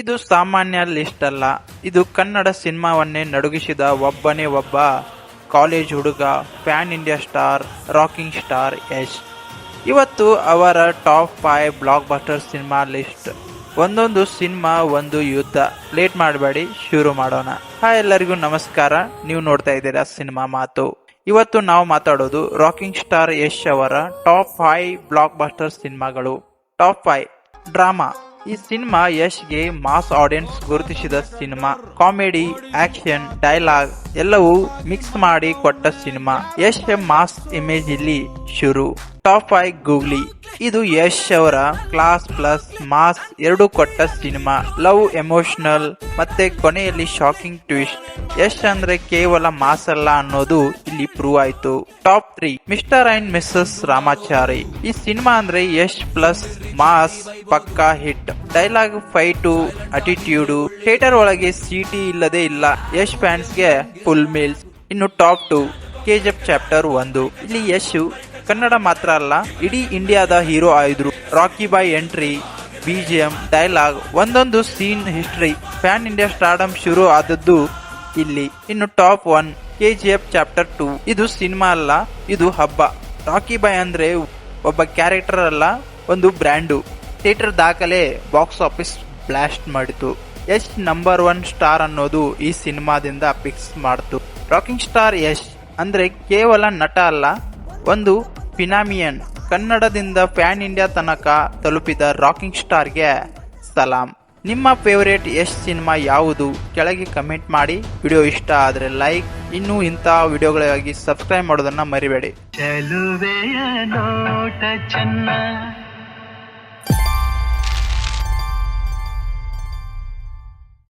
ಇದು ಸಾಮಾನ್ಯ ಲಿಸ್ಟ್ ಅಲ್ಲ. ಇದು ಕನ್ನಡ ಸಿನಿಮಾವನ್ನೇ ನಡುಗಿಸಿದ ಒಬ್ಬನೇ ಒಬ್ಬ ಕಾಲೇಜ್ ಹುಡುಗ, pan India star, rocking star Yash. ಇವತ್ತು ಅವರ top five blockbuster cinema list. ಒಂದೊಂದು ಸಿನಿಮಾ ಒಂದು ಯುದ್ಧ. ಲೇಟ್ ಮಾಡಬೇಡಿ, ಶುರು ಮಾಡೋಣ. ಹಾಯ್ ಎಲ್ಲರಿಗೂ ನಮಸ್ಕಾರ. ನೀವು ನೋಡ್ತಾ ಇದ್ದೀರಾ ಸಿನಿಮಾ ಮಾತು. ಇವತ್ತು ನಾವು ಮಾತಾಡೋದು ರಾಕಿಂಗ್ ಸ್ಟಾರ್ ಯಶ್ ಅವರ ಟಾಪ್ ಫೈವ್ ಬ್ಲಾಕ್ ಬಸ್ಟರ್ ಸಿನಿಮಾಗಳು. Top five drama. ಈ ಸಿನಿಮಾ ಯಶ್ಗೆ ಮಾಸ್ ಆಡಿಯನ್ಸ್ ಗುರುತಿಸಿದ ಸಿನಿಮಾ. ಕಾಮಿಡಿ, ಆಕ್ಷನ್, ಡೈಲಾಗ್ ಎಲ್ಲವೂ ಮಿಕ್ಸ್ ಮಾಡಿ ಕೊಟ್ಟ ಸಿನಿಮಾ. ಯಶ್ ಮಾಸ್ ಇಮೇಜ್ ಇಲ್ಲಿ ಶುರು. Top five googly. ಇದು ಯಶ್ ಅವರ ಕ್ಲಾಸ್ ಪ್ಲಸ್ ಮಾಸ್ ಎರಡು ಕೊಟ್ಟ ಸಿನಿಮಾ. ಲವ್, ಎಮೋಷನಲ್ ಮತ್ತೆ ಕೊನೆಯಲ್ಲಿ ಶಾಕಿಂಗ್ ಟ್ವಿಸ್ಟ್. ಯಶ್ ಅಂದ್ರೆ ಕೇವಲ ಮಾಸ್ ಅಲ್ಲ ಅನ್ನೋದು ಇಲ್ಲಿ ಪ್ರೂವ್ ಆಯ್ತು. Top three Mr and Mrs Ramachari. ಈ ಸಿನಿಮಾ ಅಂದ್ರೆ ಯಶ್ ಪ್ಲಸ್ ಮಾಸ್ ಪಕ್ಕಾ hit. Dialogue fight attitude theatre ಒಳಗೆ ಸಿಟಿ ಇಲ್ಲದೆ ಇಲ್ಲ. ಯಶ್ ಫ್ಯಾನ್ಸ್ಗೆ ಫುಲ್ ಮೀಲ್ಸ್ ಇನ್ನು ಟಾಪ್ ಟು ಕೆಜಿಎಫ್ ಚಾಪ್ಟರ್ ಒಂದು. ಇಲ್ಲಿ ಯಶ್ ಕನ್ನಡ ಮಾತ್ರ ಅಲ್ಲ, ಇಡೀ ಇಂಡಿಯಾದ hero ಆಯ್ದ್ರು. Rocky boy entry BGM dialogue ಒಂದೊಂದು scene history pan India stardom ಶುರು ಆದದ್ದು ಇಲ್ಲಿ. ಇನ್ನು top one K G F chapter two ಇದು ಸಿನಿಮಾ ಅಲ್ಲ, ಇದು ಹಬ್ಬ. ರಾಕಿ ಬಾಯ್ ಅಂದ್ರೆ ಒಬ್ಬ ಕ್ಯಾರೆಕ್ಟರ್ ಅಲ್ಲ, ಒಂದು ಬ್ರ್ಯಾಂಡು. ಥಿಯೇಟರ್ ದಾಖಲೆ ಬಾಕ್ಸ್ ಆಫೀಸ್ ಬ್ಲಾಸ್ಟ್ ಮಾಡಿತು. ಯಶ್ ನಂಬರ್ ಒನ್ ಸ್ಟಾರ್ ಅನ್ನೋದು ಈ ಸಿನಿಮಾದಿಂದ ಫಿಕ್ಸ್ ಮಾಡ್ತು. ರಾಕಿಂಗ್ ಸ್ಟಾರ್ ಯಶ್ ಅಂದ್ರೆ ಕೇವಲ ನಟ ಅಲ್ಲ, ಒಂದು ಫಿನಾಮಿಯನ್ ಕನ್ನಡದಿಂದ ಪ್ಯಾನ್ ಇಂಡಿಯಾ ತನಕ ತಲುಪಿದ ರಾಕಿಂಗ್ ಸ್ಟಾರ್ಗೆ ಸಲಾಂ. ನಿಮ್ಮ ಫೇವರೇಟ್ ಯಶ್ ಸಿನಿಮಾ ಯಾವುದು ಕೆಳಗೆ ಕಮೆಂಟ್ ಮಾಡಿ. ವಿಡಿಯೋ ಇಷ್ಟ ಆದರೆ ಲೈಕ್. ಇನ್ನೂ ಇಂಥ ವಿಡಿಯೋಗಳಿಗಾಗಿ ಸಬ್ಸ್ಕ್ರೈಬ್ ಮಾಡೋದನ್ನ ಮರಿಬೇಡಿ.